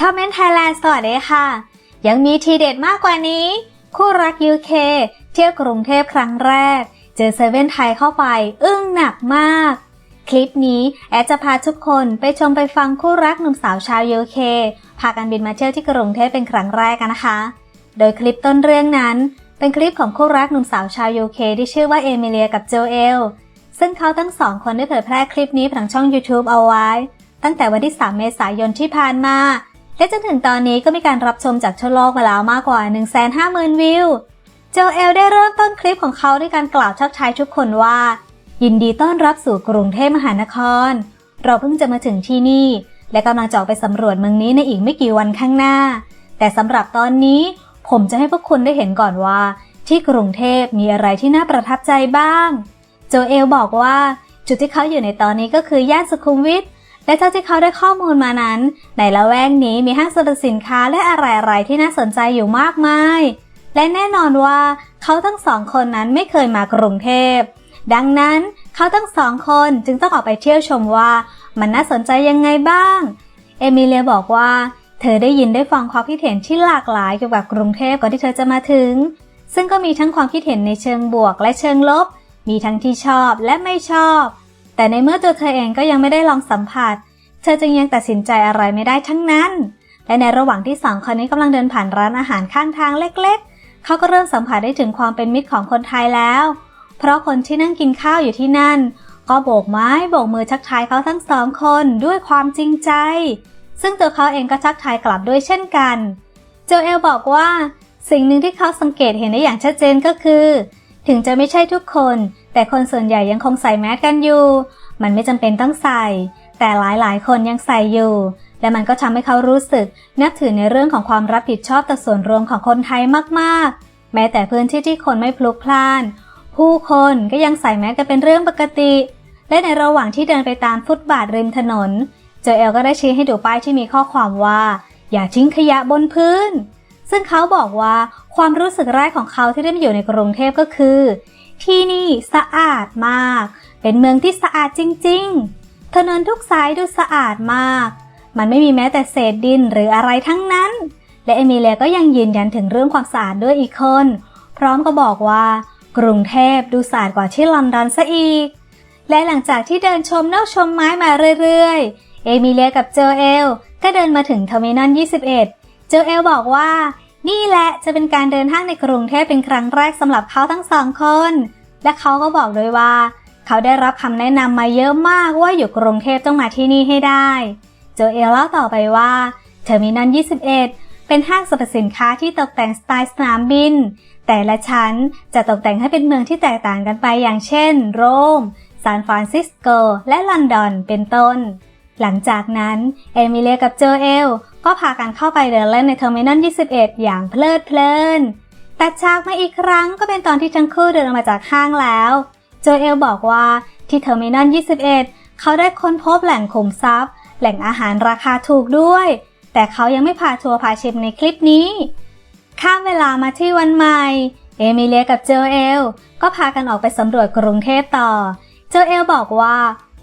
ทอมเมนไทยแลนด์สวัสดีค่ะ ยังมีทีเด็ดมากกว่านี้ คู่รัก UK เที่ยวกรุงเทพครั้งแรก เจอเซเว่นไทยเข้าไป อึ้งหนักมาก คลิปนี้แอดจะพาทุกคนไปชมไปฟังคู่รักหนุ่มสาวชาว UK พากันบินมาเที่ยวที่กรุงเทพเป็นครั้งแรกกันนะคะ โดยคลิปต้นเรื่องนั้น เป็นคลิปของคู่รักหนุ่มสาวชาว UK ที่ชื่อว่าเอมิเลียกับโจเอลซึ่งเขาทั้งสองคนได้เผยแพร่คลิปนี้ผ่านช่อง YouTube เอาไว้ ตั้งแต่วันที่ 3 เมษายนที่ผ่านมา และจนถึงตอนนี้ก็มีการรับชมจากทั่วโลกมาแล้วมากกว่า 150,000 วิว โจเอลได้เริ่มต้นคลิปของเขาด้วยการกล่าวทักทายทุกคนว่า ยินดีต้อนรับสู่กรุงเทพมหานคร เราเพิ่งจะมาถึงที่นี่ และกำลังจะออกไปสำรวจเมืองนี้ในอีกไม่กี่วันข้างหน้า แต่สำหรับตอนนี้ ผมจะให้พวกคุณได้เห็นก่อนว่า ที่กรุงเทพมีอะไรที่น่าประทับใจบ้าง โจเอลบอกว่าจุดที่เขาอยู่ในตอนนี้ก็คือย่านสุขุมวิท และเท่าที่เขาได้ข้อมูลมานั้น ในละแวกนี้มีห้างสรรพสินค้าและอะไรๆที่น่าสนใจอยู่มากมาย และแน่นอนว่าเขาทั้งสองคนนั้นไม่เคยมากรุงเทพ ดังนั้นเขาทั้งสองคนจึงต้องออกไปเที่ยวชมว่า มันน่าสนใจยังไงบ้าง เอมิเลียบอกว่า เธอได้ยินได้ฟังความคิดเห็นที่หลากหลายเกี่ยวกับกรุงเทพก่อนที่เธอจะมาถึง ซึ่งก็มีทั้งความคิดเห็นในเชิงบวกและเชิงลบ มีทั้งที่ชอบและไม่ชอบ แต่ในเมื่อตัวเธอเองก็ยังไม่ได้ลองสัมผัส เธอจึงยังตัดสินใจอะไรไม่ได้ทั้งนั้น และในระหว่างที่สองคนนี้กำลังเดินผ่านร้านอาหารข้างทางเล็ก ๆ เขาก็เริ่มสัมผัสได้ถึงความเป็นมิตรของคนไทยแล้ว เพราะคนที่นั่งกินข้าวอยู่ที่นั่น ก็โบกไม้โบกมือทักทายเขาทั้งสองคนด้วยความจริงใจ ซึ่งตัวเขาเองก็ทักทายกลับด้วยเช่นกันโจเอลบอกว่า สิ่งหนึ่งที่เขาสังเกตเห็นได้อย่างชัดเจนก็คือ ถึงจะไม่ใช่ทุกคน แต่คนส่วนใหญ่ยังคงใส่แมสกันอยู่ มันไม่จำเป็นต้องใส่ แต่หลายๆ คนยังใส่อยู่ และมันก็ทำให้เขารู้สึก นับถือในเรื่องของความรับผิดชอบต่อส่วนรวมของคนไทยมากๆ แม้แต่พื้นที่ที่คนไม่พลุกพล่าน ผู้คนก็ยังใส่แมสกันเป็นเรื่องปกติ และในระหว่างที่เดินไปตามฟุตบาทริมถนนโจเอลก็ได้ชี้ให้ดูป้ายที่มีข้อความว่า อย่าทิ้งขยะบนพื้นซึ่งเขาบอกว่าความรู้สึกแรกของเขาที่ได้มาอยู่ในกรุงเทพก็คือ ที่นี่สะอาดมาก เป็นเมืองที่สะอาดจริง ๆ ถนนทุกสายดูสะอาดมาก มันไม่มีแม้แต่เศษดินหรืออะไรทั้งนั้น และเอมิเลียก็ยังยืนยันถึงเรื่องความสะอาดด้วยอีกคน พร้อมก็บอกว่ากรุงเทพดูสะอาดกว่าที่ลอนดอนซะอีก และหลังจากที่เดินชมนอกชมไม้มาเรื่อยๆ เอมิเลียกับโจเอลก็เดินมาถึงเทอร์มินอล 21โจเอลบอกว่า นี่แหละจะเป็นการเดินห้างในกรุงเทพเป็นครั้งแรกสำหรับเขาทั้งสองคน และเขาก็บอกด้วยว่า เขาได้รับคำแนะนำมาเยอะมากว่าอยู่กรุงเทพต้องมาที่นี่ให้ได้ โจเอลเล่าต่อไปว่าเทอร์มินอล21 เป็นห้างสรรพสินค้าที่ตกแต่งสไตล์สนามบิน แต่ละชั้นจะตกแต่งให้เป็นเมืองที่แตกต่างกันไปอย่างเช่น โรมซานฟรานซิสโก และลอนดอนเป็นต้น หลังจากนั้น เอมิเลียกับโจเอล ก็พากันเข้าไปเดินเล่นในเทอร์มินอล21 อย่างเพลิดเพลินตัดฉากมาอีกครั้งก็เป็นตอนที่ทั้งคู่เดินออกมาจากห้างแล้ว โจเอลบอกว่าที่เทอร์มินอล21 เขาได้ค้นพบแหล่งขุมทรัพย์ แหล่งอาหารราคาถูกด้วย แต่เขายังไม่พาทัวร์พาชิมในคลิปนี้ ข้ามเวลามาที่วันใหม่ เอมิเลียกับโจเอลก็พากันออกไปสำรวจกรุงเทพต่อ โจเอลบอกว่า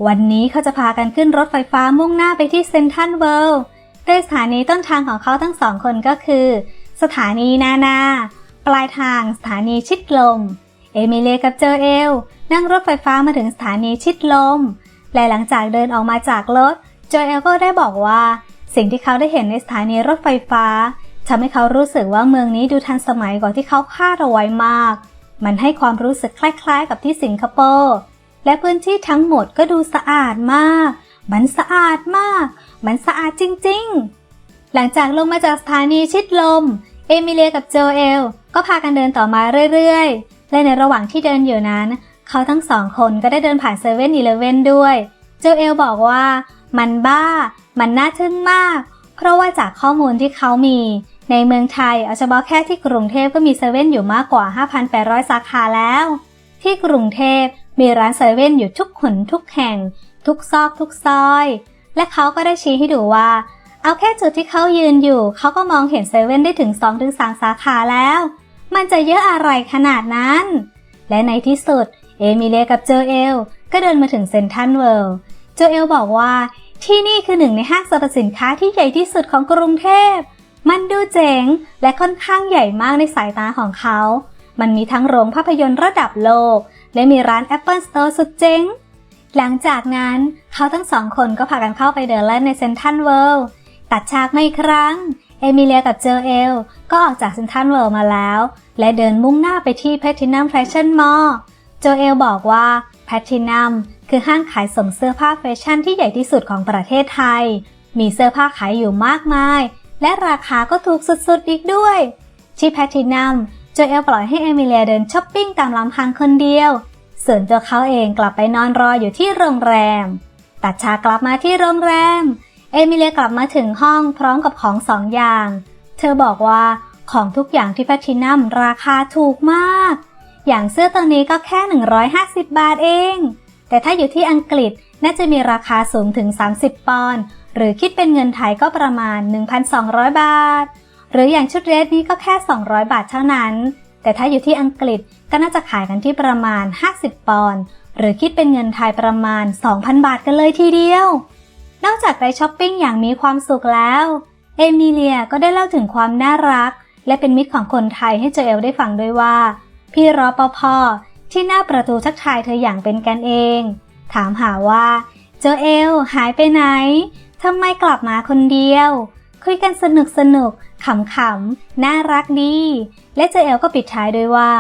วันนี้เขาจะพากันขึ้นรถไฟฟ้ามุ่งหน้าไปที่เซนทัลเวิลด์ โดยสถานีต้นทางของเขาทั้งสองคนก็คือ สถานีนานา ปลายทางสถานีชิดลม เอมิเลียกับโจเอล นั่งรถไฟฟ้ามาถึงสถานีชิดลม และหลังจากเดินออกมาจากรถโจเอลก็ได้บอกว่า สิ่งที่เขาได้เห็นในสถานีรถไฟฟ้าทำให้เขารู้สึกว่าเมืองนี้ดูทันสมัยกว่าที่เขาคาดเอาไว้มาก มันให้ความรู้สึกคล้ายๆ กับที่สิงคโปร์ และพื้นที่ทั้งหมดก็ดูสะอาดมาก มันสะอาดมาก มันสะอาดจริงๆ หลังจากลงมาจากสถานีชิดลม เอมิเลียกับโจเอล ก็พากันเดินต่อมาเรื่อยๆ และในระหว่างที่เดินอยู่นั้น เขาทั้งสองคนก็ได้เดินผ่านเซเว่นอีเลเว่นด้วย โจเอลบอกว่า มันบ้า มันน่าทึ่งมาก เพราะว่าจากข้อมูลที่เขามี ในเมืองไทยเอาเฉพาะแค่ที่กรุงเทพก็มีเซเว่นอยู่มากกว่า 5,800 สาขาแล้ว ที่กรุงเทพมีร้านเซเว่นอยู่ทุกหนทุกแห่ง ทุกซอกทุกซอย และเขาก็ได้ชี้ให้ดูว่า เอาแค่จุดที่เขายืนอยู่ เขาก็มองเห็นเซเว่นได้ถึง2-3สาขาแล้ว มันจะเยอะอะไรขนาดนั้น และในที่สุด เอมิเลียกับโจเอล ก็เดินมาถึงเซนทรัลเวิลด์โจเอลบอกว่าที่นี่คือหนึ่งในห้างสรรพสินค้าที่ใหญ่ที่สุดของกรุงเทพ มันดูเจ๋งและค่อนข้างใหญ่มากในสายตาของเขา มันมีทั้งโรงภาพยนตร์ระดับโลก และมีร้าน Apple Store สุดเจ๋ง หลังจากนั้นเขาทั้งสองคนก็พากันเข้าไปเดินเล่นในเซนทรัลเวิลด์ตัดฉากไมาอีกครั้ง เอมิเลียกับเจอเอล ก็ออกจากเซนทรัลเวิลด์มาแล้ว และเดินมุ่งหน้าไปที่แพ t ตินัมแฟชั่นมอลล์โจเอลบอกว่าแพ t ตินัมคือห้างขายส่งเสื้อผ้าแฟชั่นที่ใหญ่ที่สุดของประเทศไทย มีเสื้อผ้าขายอยู่มากมาย และราคาก็ถูกสุดๆอีกด้วย ที่แพ t ตินัมโจเอลปล่อยให้เอมิเลียเดินช้อปปิ้งตามลำพังคนเดียว ส่วนตัวเขาเองกลับไปนอนรออยู่ที่โรงแรม ตัดฉากกลับมาที่โรงแรม เอมิเลียกลับมาถึงห้องพร้อมกับของสองอย่าง เธอบอกว่าของทุกอย่างที่แพทตินัมราคาถูกมาก อย่างเสื้อตัวนี้ก็แค่ 150 บาทเอง แต่ถ้าอยู่ที่อังกฤษน่าจะมีราคาสูงถึง 30 ปอนด์ หรือคิดเป็นเงินไทยก็ประมาณ 1,200 บาท หรืออย่างชุดเรสนี้ก็แค่ 200 บาทเท่านั้น แต่ถ้าอยู่ที่อังกฤษก็น่าจะขายกันที่ประมาณ 50 ปอนด์หรือคิดเป็นเงินไทยประมาณ 2,000 บาทกันเลยทีเดียว นอกจากได้ช้อปปิ้งอย่างมีความสุขแล้ว เอมิเลียก็ได้เล่าถึงความน่ารัก และเป็นมิตรของคนไทยให้โจเอลได้ฟังด้วยว่า พี่รอปภที่หน้าประตูทักทายเธออย่างเป็นกันเอง ถามหาว่าโจเอลหายไปไหนทำไมกลับมาคนเดียว คุยกันสนุกสนุกขำๆ น่ารักดี และโจเอลก็ปิดท้ายด้วยว่า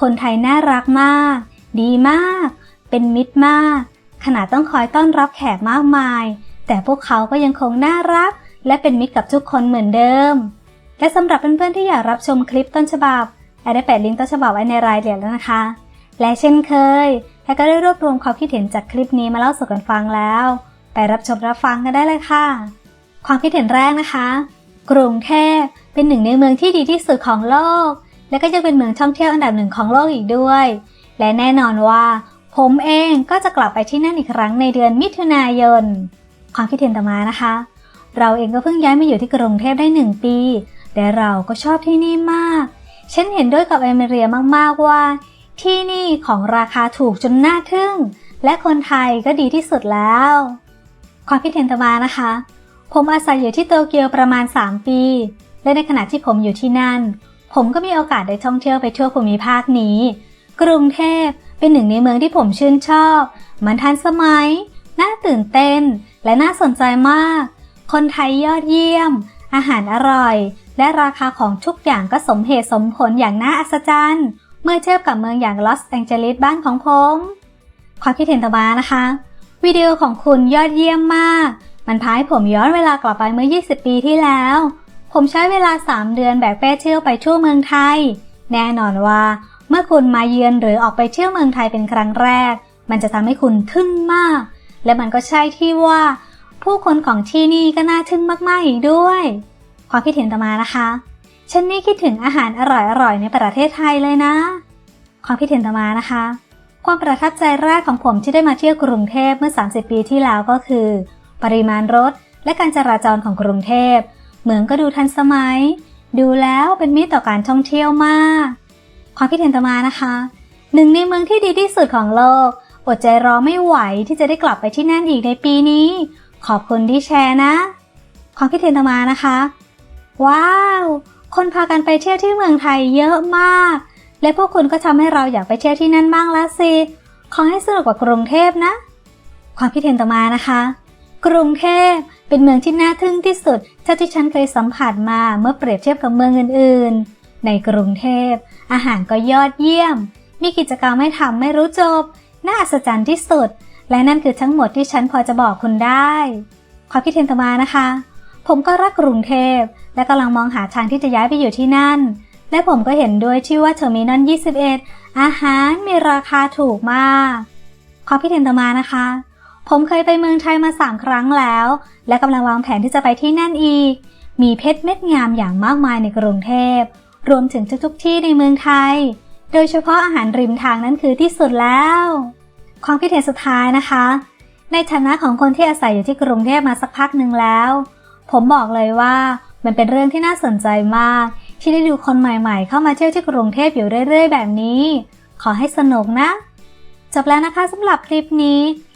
คนไทยน่ารักมาก ดีมาก เป็นมิตรมาก ขนาดต้องคอยต้อนรับแขกมากมาย แต่พวกเขาก็ยังคงน่ารัก และเป็นมิตรกับทุกคนเหมือนเดิม และสำหรับเพื่อนๆที่อยากรับชมคลิปต้นฉบับแอดได้แปะลิงก์ต้นฉบับไว้ในรายละเอียดแล้วนะคะ และเช่นเคยแอดก็ได้รวบรวมความคิดเห็นจากคลิปนี้มาเล่าสู่กันฟังแล้ว ไปรับชมรับฟังกันได้เลยค่ะ ความคิดเห็นแรกนะคะ กรุงเทพเป็นหนึ่งในเมืองที่ดีที่สุดของโลก และก็ยังเป็นเมืองท่องเที่ยวอันดับหนึ่งของโลกอีกด้วย และแน่นอนว่า ผมเองก็จะกลับไปที่นั่นอีกครั้งในเดือนมิถุนายน ความคิดเห็นต่อมานะคะ เราเองก็เพิ่งย้ายมาอยู่ที่กรุงเทพได้หนึ่งปีแต่เราก็ชอบที่นี่มาก ฉันเห็นด้วยกับเอเมเรียมากๆว่า ที่นี่ของราคาถูกจนน่าทึ่ง และคนไทยก็ดีที่สุดแล้ว ความคิดเห็นต่อมานะคะ ผมอาศัยอยู่ที่โตเกียวประมาณ 3 ปี และในขณะที่ผมอยู่ที่นั่น ผมก็มีโอกาสได้ท่องเที่ยวไปทั่วภูมิภาคนี้ กรุงเทพเป็นหนึ่งในเมืองที่ผมชื่นชอบ มันทันสมัย น่าตื่นเต้น และน่าสนใจมาก คนไทยยอดเยี่ยม อาหารอร่อย และราคาของทุกอย่างก็สมเหตุสมผลอย่างน่าอัศจรรย์ เมื่อเทียบกับเมืองอย่างลอสแองเจลิสบ้านของผม ความคิดเห็นต่อมานะคะ วิดีโอของคุณยอดเยี่ยมมาก มันพาให้ผมย้อนเวลากลับไปเมื่อ 20 ปีที่แล้ว ผมใช้เวลา 3 เดือนแบกเป้เที่ยวไปทั่วเมืองไทย แน่นอนว่า เมื่อคุณมาเยือนหรือออกไปเที่ยวเมืองไทยเป็นครั้งแรก มันจะทำให้คุณทึ่งมาก และมันก็ใช่ที่ว่า ผู้คนของที่นี่ก็น่าทึ่งมากๆอีกด้วย ความคิดเห็นต่อมานะคะ ฉันนี่คิดถึงอาหารอร่อยๆในประเทศไทยเลยนะ ความคิดเห็นต่อมานะคะความประทับใจแรกของผมที่ได้มาเที่ยวกรุงเทพเมื่อ 30 ปีที่แล้วก็คือ ปริมาณรถ และการจราจรของกรุงเทพ เมืองก็ดูทันสมัย ดูแล้วเป็นมิตรต่อการท่องเที่ยวมาก ความคิดเห็นต่อมานะคะ หนึ่งในเมืองที่ดีที่สุดของโลก อดใจรอไม่ไหวที่จะได้กลับไปที่นั่นอีกในปีนี้ ขอบคุณที่แชร์นะ ความคิดเห็นต่อมานะคะ ว้าว คนพากันไปเที่ยวที่เมืองไทยเยอะมาก และพวกคุณก็ทำให้เราอยากไปเที่ยวที่นั่นบ้างละสิขอให้สนุกกว่ากรุงเทพนะ ความคิดเห็นต่อมานะคะ กรุงเทพเป็นเมืองที่น่าทึ่งที่สุดเท่าที่ฉันเคยสัมผัสมาเมื่อเปรียบเทียบกับเมืองอื่นๆ ในกรุงเทพ อาหารก็ยอดเยี่ยม มีกิจกรรมให้ทำไม่รู้จบ น่าอัศจรรย์ที่สุด และนั่นคือทั้งหมดที่ฉันพอจะบอกคุณได้ ความคิดเห็นต่อมานะคะ ผมก็รักกรุงเทพ และกำลังมองหาทางที่จะย้ายไปอยู่ที่นั่น และผมก็เห็นด้วยที่ว่าเทอร์มินอล21 อาหารมีราคาถูกมาก ความคิดเห็นต่อมานะคะ ผมเคยไปเมืองไทยมาสามครั้งแล้ว และกำลังวางแผนที่จะไปที่นั่นอีก มีเพชรเม็ดงามอย่างมากมายในกรุงเทพ รวมถึงทุกๆที่ในเมืองไทย โดยเฉพาะอาหารริมทางนั้นคือที่สุดแล้ว ความคิดเห็นสุดท้ายนะคะ ในฐานะของคนที่อาศัยอยู่ที่กรุงเทพมาสักพักหนึ่งแล้ว ผมบอกเลยว่ามันเป็นเรื่องที่น่าสนใจมาก ที่ได้ดูคนใหม่ๆ เข้ามาเที่ยวที่กรุงเทพอยู่เรื่อย ๆ แบบนี้ ขอให้สนุกนะ จบแล้วนะคะสำหรับคลิปนี้